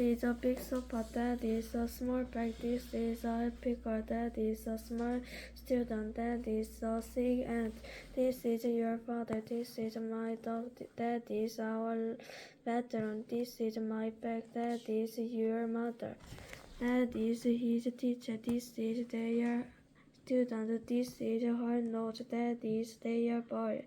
is a big sofa. That is a small bag. This is a happy girl. That is a smart student. That is a sick ant. This is your father. This is my dog. That is our bedroom. This is my bag. That is your mother. That is his teacher. This is their student. This is her note. That is their boy.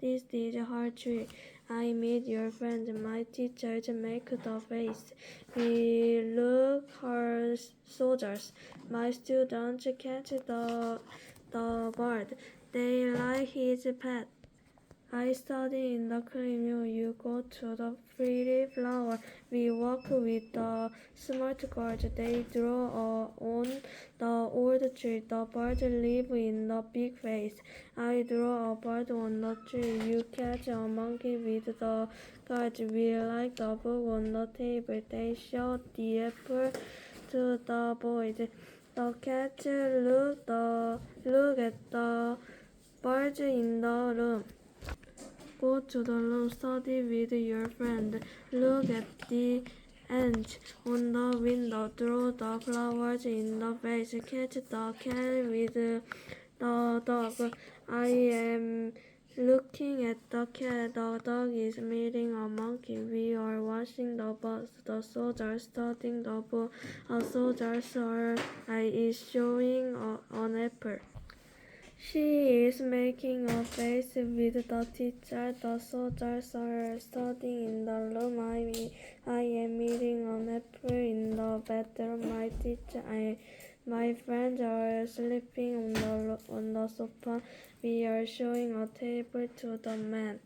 This is her tree. I meet your friend. My teachers make the face. We look her soldiers. My students catch the the bird. They like his pet. I study in the cream. You go to the pretty flower. We walk with the smart girls. They draw on the old tree. The birds live in the big vase. I draw a bird on the tree. You catch a monkey with the cards. We like the book on the table. They show the apple to the boys. The cats look the look at the birds in the room. Go to the room, study with your friend. Look at the ants on the window. Draw the flowers in the vase. Catch the cat with the dog. I am looking at the cat. The dog is meeting a monkey. We are watching the bus. The soldier studying the book. A soldier's eye is showing a, an apple. She is making a face with the teacher. The soldiers are studying in the room. I, I am eating an apple in the bedroom. My teacher, my friends are sleeping on the on the sofa. We are showing a table to the man.